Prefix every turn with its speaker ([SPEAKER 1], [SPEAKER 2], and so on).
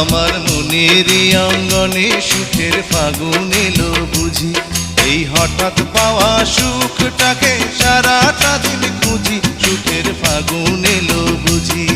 [SPEAKER 1] আমার মনের অঙ্গনে সুখের ফাগুন এলো বুঝি। এই হঠাৎ পাওয়া সুখটাকে সারাটা দিন খুঁজি, সুখের ফাগুন এলো বুঝি।